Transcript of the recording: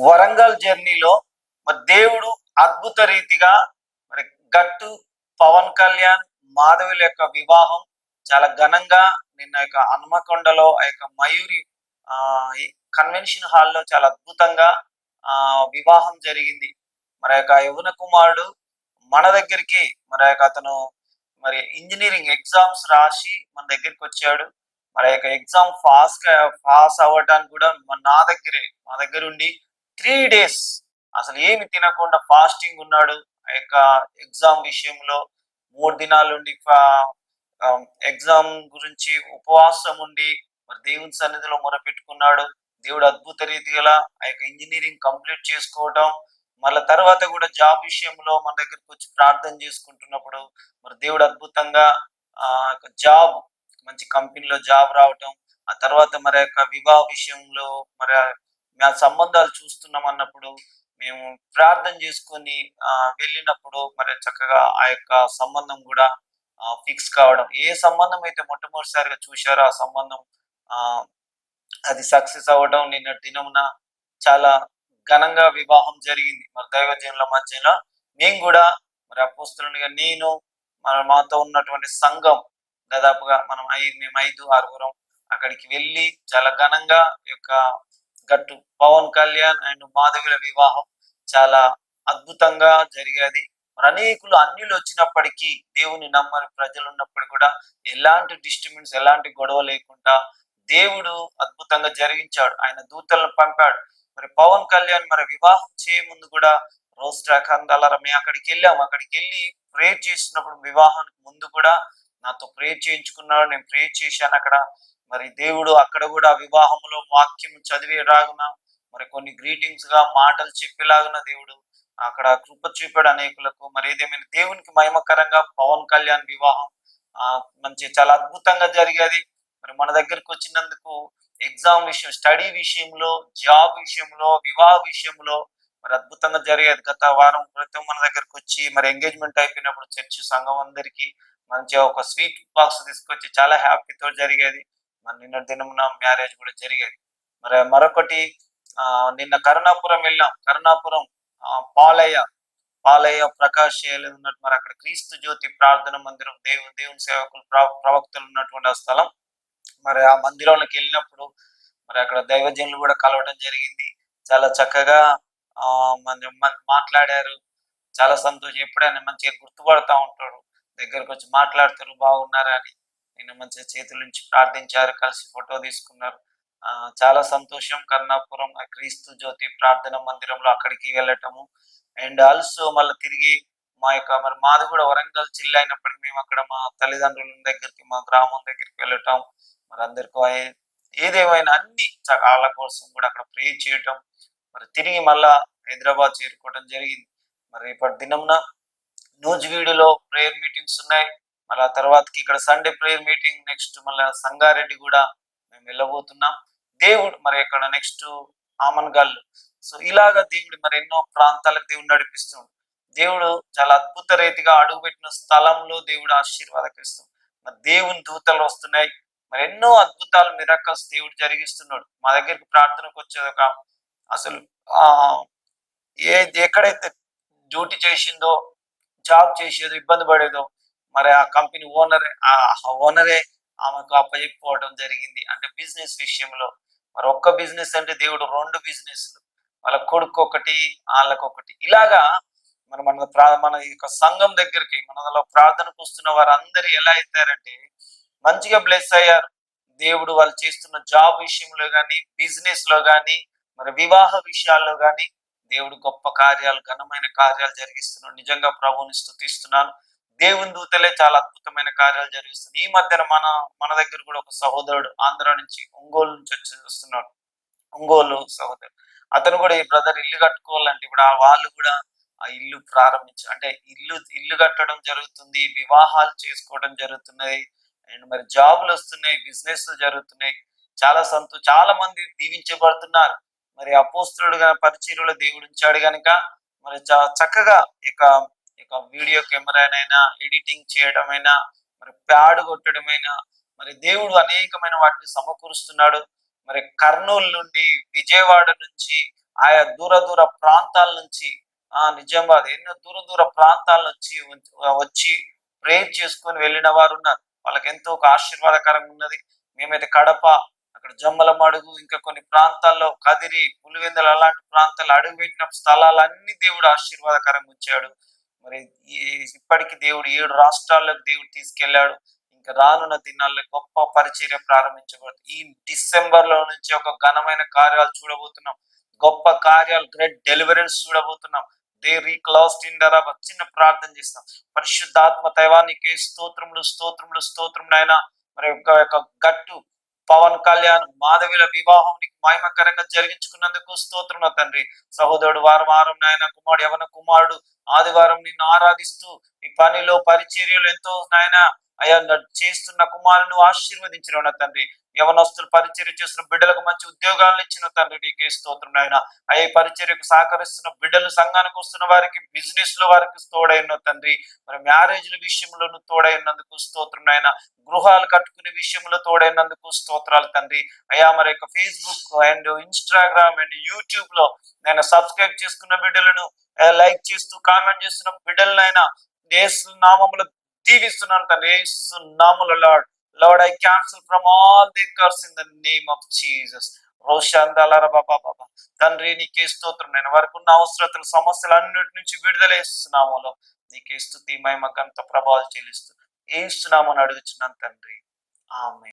వరంగల్ జర్నీలో మరి దేవుడు అద్భుత రీతిగా మరి గట్టు పవన్ కళ్యాణ్ మాధవుల యొక్క వివాహం చాలా ఘనంగా నిన్న యొక్క హనుమకొండలో ఆ యొక్క మయూరి ఆ కన్వెన్షన్ హాల్లో చాలా అద్భుతంగా ఆ వివాహం జరిగింది. మరి యొక్క యువన కుమారుడు మన దగ్గరికి మరి యొక్క అతను మరి ఇంజనీరింగ్ ఎగ్జామ్స్ రాసి మన దగ్గరికి వచ్చాడు. మరి యొక్క ఎగ్జామ్ పాస్ పాస్ అవ్వటానికి కూడా నా దగ్గరే మా దగ్గర ఉండి త్రీ డేస్ అసలు ఏమి తినకుండా ఫాస్టింగ్ ఉన్నాడు ఆ యొక్క ఎగ్జామ్ విషయంలో. మూడు దినాలు ఉండి ఎగ్జామ్ గురించి ఉపవాసం ఉండి మరి దేవుని సన్నిధిలో మొరపెట్టుకున్నాడు. దేవుడు అద్భుత రీతిగా ఆ యొక్క ఇంజనీరింగ్ కంప్లీట్ చేసుకోవడం మళ్ళీ తర్వాత కూడా జాబ్ విషయంలో మన దగ్గరకు వచ్చి ప్రార్థన చేసుకుంటున్నప్పుడు మరి దేవుడు అద్భుతంగా ఆ యొక్క జాబ్ మంచి కంపెనీలో జాబ్ రావటం. ఆ తర్వాత మరి యొక్క వివాహ విషయంలో మరి మా సంబంధాలు చూస్తున్నాం అన్నప్పుడు మేము ప్రార్థన చేసుకొని వెళ్ళినప్పుడు మరి చక్కగా ఆ యొక్క సంబంధం కూడా ఫిక్స్ కావడం. ఏ సంబంధం అయితే మొట్టమొదటిసారిగా చూశారో ఆ సంబంధం ఆ అది సక్సెస్ అవ్వడం నిన్న దినమున చాలా ఘనంగా వివాహం జరిగింది. మరి దైవజనుల మధ్యలో మేము కూడా మరి అపోస్తులుగా నేను మన మాతో ఉన్నటువంటి సంఘం దాదాపుగా మనం ఐదు మేము ఐదు ఆరుగురం అక్కడికి వెళ్ళి చాలా ఘనంగా యొక్క గట్టు పవన్ కళ్యాణ్ అండ్ మాధవిల వివాహం చాలా అద్భుతంగా జరిగేది. మరి అనేకులు అన్యులు వచ్చినప్పటికీ దేవుని నమ్మని ప్రజలు ఉన్నప్పుడు కూడా ఎలాంటి డిస్టర్బెన్స్ ఎలాంటి గొడవ లేకుండా దేవుడు అద్భుతంగా జరిగించాడు. ఆయన దూతలను పంపాడు. మరి పవన్ కళ్యాణ్ మరి వివాహం చేయ ముందు కూడా రోజ్ కందాల మేము అక్కడికి వెళ్ళాము అక్కడికి వెళ్ళి ప్రేర్ చేసినప్పుడు వివాహానికి ముందు కూడా నాతో ప్రేర్ చేయించుకున్నాడు. నేను ప్రేర్ చేశాను అక్కడ. మరి దేవుడు అక్కడ కూడా వివాహంలో వాక్యం చదివేలాగున మరి కొన్ని గ్రీటింగ్స్గా మాటలు చెప్పేలాగున దేవుడు అక్కడ కృప చూపాడు అనేకులకు. మరి ఏదేమైనా దేవునికి మహిమకరంగా పవన్ కళ్యాణ్ వివాహం ఆ మంచి చాలా అద్భుతంగా జరిగేది. మరి మన దగ్గరకు వచ్చినందుకు ఎగ్జామ్ విషయం స్టడీ విషయంలో జాబ్ విషయంలో వివాహ విషయంలో మరి అద్భుతంగా జరిగేది. గత వారం క్రితం మన దగ్గరకు వచ్చి మరి ఎంగేజ్మెంట్ అయిపోయినప్పుడు చర్చ్ సంఘం అందరికి మంచిగా ఒక స్వీట్ బాక్స్ తీసుకొచ్చి చాలా హ్యాపీతో జరిగేది. మరి నిన్న దినమున మ్యారేజ్ కూడా జరిగేది. మరి మరొకటి ఆ నిన్న కరుణాపురం వెళ్ళాం. కరుణాపురం ఆ, పాలయ్య పాలయ్య ప్రకాష్ ఉన్నట్టు మరి అక్కడ క్రీస్తు జ్యోతి ప్రార్థన మందిరం దేవుని దేవుని సేవకులు ప్రవక్తలు ఉన్నటువంటి ఆ స్థలం. మరి ఆ మందిరంలోకి వెళ్ళినప్పుడు మరి అక్కడ దైవజనులు కూడా కలవడం జరిగింది. చాలా చక్కగా ఆ మాట్లాడారు. చాలా సంతోషం. ఎప్పుడైనా మంచిగా గుర్తుపడతా ఉంటాడు. దగ్గరకు వచ్చి మాట్లాడతారు బాగున్నారా అని. నేను మంచిగా చేతుల నుంచి ప్రార్థించారు కలిసి ఫోటో తీసుకున్నారు. ఆ చాలా సంతోషం. కర్ణాపురం క్రీస్తు జ్యోతి ప్రార్థన మందిరంలో అక్కడికి వెళ్ళటము. అండ్ ఆల్సో మళ్ళీ తిరిగి మా యొక్క మరి మాది కూడా వరంగల్ జిల్లా అయినప్పటికీ మేము అక్కడ మా తల్లిదండ్రుల దగ్గరికి మా గ్రామం దగ్గరికి వెళ్ళటం. మరి అందరికీ ఏదేమైనా అన్ని వాళ్ళ కోసం కూడా అక్కడ ప్రే చేయటం. మరి తిరిగి మళ్ళా హైదరాబాద్ చేరుకోవడం జరిగింది. మరి ఇప్పటి దినంన నూజివీడులో ప్రేయర్ మీటింగ్స్ ఉన్నాయి. మళ్ళీ ఆ తర్వాతకి ఇక్కడ సండే ప్రేయర్ మీటింగ్ నెక్స్ట్ మళ్ళీ సంగారెడ్డి కూడా మేము వెళ్ళబోతున్నాం. దేవుడు మరి ఇక్కడ నెక్స్ట్ ఆమన్గల్ సో ఇలాగా దేవుడు మరి ఎన్నో ప్రాంతాలకు దేవుడు నడిపిస్తున్నాడు. దేవుడు చాలా అద్భుత రీతిగా అడుగుపెట్టిన స్థలంలో దేవుడు ఆశీర్వాదకరిస్తాడు మరి దేవుని దూతలు వస్తున్నాయి. మరి ఎన్నో అద్భుతాలు మిరకల్స్ దేవుడు జరిగిస్తున్నాడు. మా దగ్గరికి ప్రార్థనకు వచ్చేది ఒక అసలు ఆ ఏ ఎక్కడైతే డ్యూటీ చేసిందో జాబ్ చేసేదో ఇబ్బంది పడేదో మరి ఆ కంపెనీ ఓనరే ఆ ఓనరే ఆమెకు అప్పచెప్పుకోవడం జరిగింది. అంటే బిజినెస్ విషయంలో. మరి ఒక్క బిజినెస్ అంటే దేవుడు రెండు బిజినెస్లు వాళ్ళ కొడుకు ఒకటి వాళ్ళకు ఒకటి. ఇలాగా మరి మన ప్రా- మన ఈ యొక్క సంఘం దగ్గరికి మనలో ప్రార్థనకు వస్తున్న వారందరూ ఎలా అవుతారంటే మంచిగా బ్లెస్ అయ్యారు. దేవుడు వాళ్ళు చేస్తున్న జాబ్ విషయంలో కానీ బిజినెస్లో కానీ మరి వివాహ విషయాల్లో కానీ దేవుడు గొప్ప కార్యాలు ఘనమైన కార్యాలు జరిగిస్తున్నాడు. నిజంగా ప్రభువుని స్థుతిస్తున్నాను దేవుని దూతలే చాలా అద్భుతమైన కార్యాలు జరిగిస్తుంది ఈ మధ్యన మన మన దగ్గర కూడా ఒక సహోదరుడు ఆంధ్ర నుంచి ఒంగోలు నుంచి వచ్చి వస్తున్నాడు. ఒంగోలు సహోదరుడు. అతను కూడా ఈ బ్రదర్ ఇల్లు కట్టుకోవాలంటే ఇప్పుడు ఆ వాళ్ళు కూడా ఆ ఇల్లు ప్రారంభించు అంటే ఇల్లు ఇల్లు కట్టడం జరుగుతుంది వివాహాలు చేసుకోవడం జరుగుతున్నాయి అండ్ మరి జాబులు వస్తున్నాయి బిజినెస్ జరుగుతున్నాయి. చాలా సంతో చాలా మంది దీవించబడుతున్నారు. మరి అపోస్తుడుగా పరిచీరులో దేవుడు ఉంచాడు కనుక మరి చక్కగా ఇక యొక్క వీడియో కెమెరానైనా ఎడిటింగ్ చేయడమైనా మరి ప్యాడ్ కొట్టడమైనా మరి దేవుడు అనేకమైన వాటిని సమకూరుస్తున్నాడు. మరి కర్నూలు నుండి విజయవాడ నుంచి ఆయా దూర దూర ప్రాంతాల నుంచి ఆ నిజామాబాద్ ఎన్నో దూర దూర ప్రాంతాల నుంచి వచ్చి- ప్రేర్ చేసుకొని వెళ్ళిన వారు ఉన్నారు. వాళ్ళకి ఎంతో ఒక ఆశీర్వాదకరంగా ఉన్నది. మేమైతే కడప అక్కడ జమ్మలమడుగు ఇంకా కొన్ని ప్రాంతాల్లో కదిరి పులివెందలు అలాంటి ప్రాంతాలు అడుగుపెట్టిన స్థలాలన్నీ దేవుడు ఆశీర్వాదకరంగా ఉంచాడు. మరి ఈ- ఇప్పటికి దేవుడు ఏడు రాష్ట్రాలకు దేవుడు తీసుకెళ్ళాడు ఇంకా రానున్న దినాల్లో గొప్ప పరిచర్య ప్రారంభించబడుతుంది. ఈ డిసెంబర్లో నుంచి ఒక ఘనమైన కార్యాలు చూడబోతున్నాం. గొప్ప కార్యాలు గ్రేట్ డెలివరెన్స్ చూడబోతున్నాం. దే రీక్లాస్డ్ ఇన్ దరా చిన్న ప్రార్థన చేస్తాం. పరిశుద్ధాత్మ దైవానికి స్తోత్రములు స్తోత్రములు స్తోత్రములు అయినా మరి యొక్క యొక్క గట్టు పవన్ కళ్యాణ్ మాధవిల వివాహం మహిమకరంగా జరిగించుకున్నందుకు స్తోత్రం తండ్రి. సహోదరుడు వారం వారం నాయన కుమారుడు యవన కుమారుడు ఆదివారం నిన్ను ఆరాధిస్తూ ఈ పనిలో పరిచర్యలు ఎంతో నాయన అయ్యా న- చేస్తున్న కుమారుని ఆశీర్వదించిన తండ్రి. యవనస్తులు పరిచర్య చేస్తున్న బిడ్డలకు మంచి ఉద్యోగాలను ఇచ్చిన తండ్రి నీకే స్తోత్రం నాయన. అయ్యే పరిచర్యకు సహకరిస్తున్న బిడ్డలు సంఘానికి వస్తున్న వారికి బిజినెస్లో వారికి తోడైన తండ్రి మరి మ్యారేజ్ల విషయంలోనూ తోడైనందుకు స్తోత్రం నాయన. గృహాలు కట్టుకునే విషయంలో తోడైనందుకు స్తోత్రాలు తండ్రి. అయ్యా మరి యొక్క ఫేస్బుక్ అండ్ ఇన్స్టాగ్రామ్ అండ్ యూట్యూబ్లో నేను సబ్స్క్రైబ్ చేసుకున్న బిడ్డలను లైక్ చేస్తూ కామెంట్ చేస్తున్న బిడ్డలనైనా యేసు నామములు దీవిస్తున్నాను తండ్రి. యేసు నామముల lord. Lord I cancel from all the curse in the name of Jesus రోషాందాల బాబా బాబా తండ్రి నీకే స్తోత్రం నేను వరకు ఉన్న అవసరతలు సమస్యలు అన్నిటి నుంచి విడుదల ఇస్తున్నాములో నీకే స్థుతి మహిమకంత ప్రభావాలు చెల్లిస్తూ ఏ ఇస్తున్నామని అడుగుచున్నాను తండ్రి ఆమె